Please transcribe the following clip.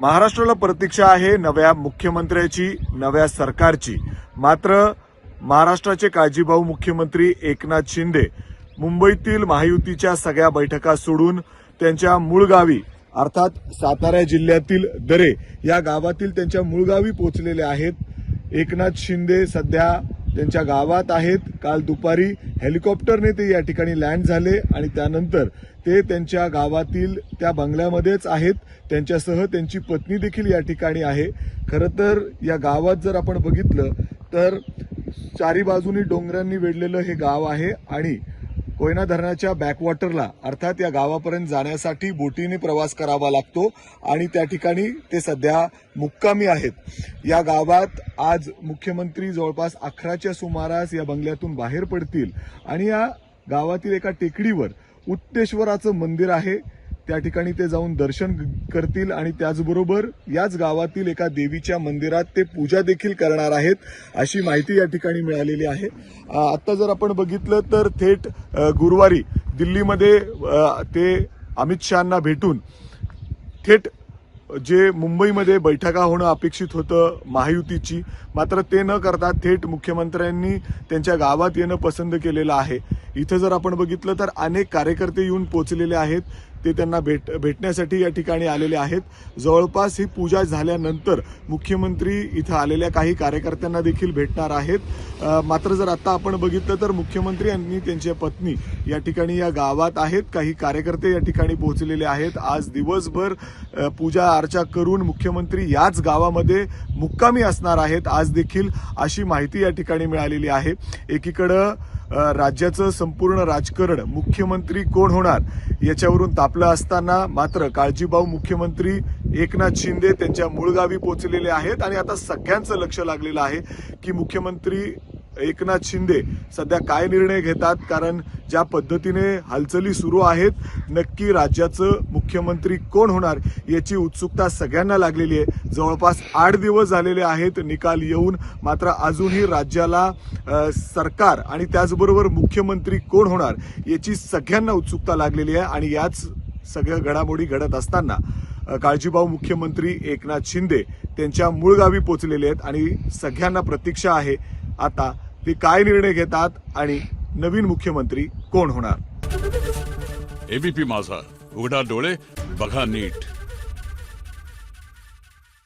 महाराष्ट्राला प्रतीक्षा आहे नव्या मुख्यमंत्र्याची नव्या सरकारची. मात्र महाराष्ट्राचे काळजीभाऊ मुख्यमंत्री एकनाथ शिंदे मुंबईतील महायुतीच्या सगळ्या बैठका सोडून त्यांच्या मूळ गावी अर्थात सातारा जिल्ह्यातील दरे या गावातील त्यांच्या मूळ गावी पोहोचलेले आहेत. एकनाथ शिंदे सध्या त्यांच्या गावात आहेत. काल दुपारी हेलिकॉप्टरने ते या ठिकाणी लँड झाले आणि त्यानंतर ते त्यांच्या गावातील त्या बंगल्यामध्येच आहेत. त्यांच्यासह त्यांची पत्नी देखील या ठिकाणी आहे. खरं तर या गावात जर आपण बघितलं तर चारी बाजूनी डोंगरांनी वेढलेलं हे गाव आहे आणि कोयना धरणाच्या बॅकवॉटरला अर्थात या गावापर्यंत जाण्यासाठी बोटीने प्रवास करावा लागतो आणि त्या ठिकाणी ते सध्या मुक्कामी आहेत. या गावात आज मुख्यमंत्री जवळपास अकराच्या सुमारास या बंगल्यातून बाहेर पडतील आणि या गावातील एका टेकडीवर उत्तेश्वराचं मंदिर आहे. त्या ठिकाणी ते जाऊन दर्शन करतील आणि त्याचबरोबर याच गावातील एका देवीच्या मंदिरात ते पूजा देखील करणार आहेत अशी माहिती या ठिकाणी मिळालेली आहे. आत्ता आता जर आपण बघितलं तर थेट गुरुवारी दिल्लीमध्ये ते अमित शहांना भेटून थेट जे मुंबईमध्ये बैठका होणं अपेक्षित होतं महायुतीची मात्र ते न करता थेट मुख्यमंत्र्यांनी त्यांच्या गावात येणं पसंत केलेलं आहे. इथं जर आपण बघितलं तर अनेक कार्यकर्ते येऊन पोचलेले आहेत. ते त्यांना भेट भेटण्यासाठी या ठिकाणी आलेले आहेत. जवळपास ही पूजा झाल्यानंतर मुख्यमंत्री इथं आलेल्या काही कार्यकर्त्यांना देखील भेटणार आहेत. मात्र जर आता आपण बघितलं तर मुख्यमंत्री यांनी त्यांच्या पत्नी या ठिकाणी या गावात आहेत. काही कार्यकर्ते या ठिकाणी पोहोचलेले आहेत. आज दिवसभर पूजा अर्चा करून मुख्यमंत्री याच गावामध्ये मुक्कामी असणार आहेत. आज देखील अशी माहिती या ठिकाणी मिळालेली आहे. एकीकडं राज्याचं संपूर्ण राजकारण मुख्यमंत्री कोण होणार याच्यावरून तापलं असताना मात्र काळजीभाऊ मुख्यमंत्री एकनाथ शिंदे त्यांच्या मूळ गावी आहेत. आणि आता सगळ्यांचं लक्ष लागलेलं आहे की मुख्यमंत्री एकनाथ शिंदे सध्या काय निर्णय घेतात? कारण ज्या पद्धतीने हालचाली सुरू आहेत नक्की राज्याचं मुख्यमंत्री कोण होणार याची उत्सुकता सगळ्यांना लागलेली आहे. जवळपास आठ दिवस झालेले आहेत निकाल येऊन मात्र अजूनही राज्याला सरकार आणि त्याचबरोबर मुख्यमंत्री कोण होणार याची सगळ्यांना उत्सुकता लागलेली आहे आणि याच सगळ्या घडामोडी घडत असताना अ, काळजीभाऊ मुख्यमंत्री एकनाथ शिंदे त्यांच्या मूळ गावी पोचलेले आहेत आणि सगळ्यांना प्रतीक्षा आहे आता ते काय निर्णय घेतात आणि नवीन मुख्यमंत्री कोण होणार? एबीपी माझा. उघडा डोळे बघा नीट.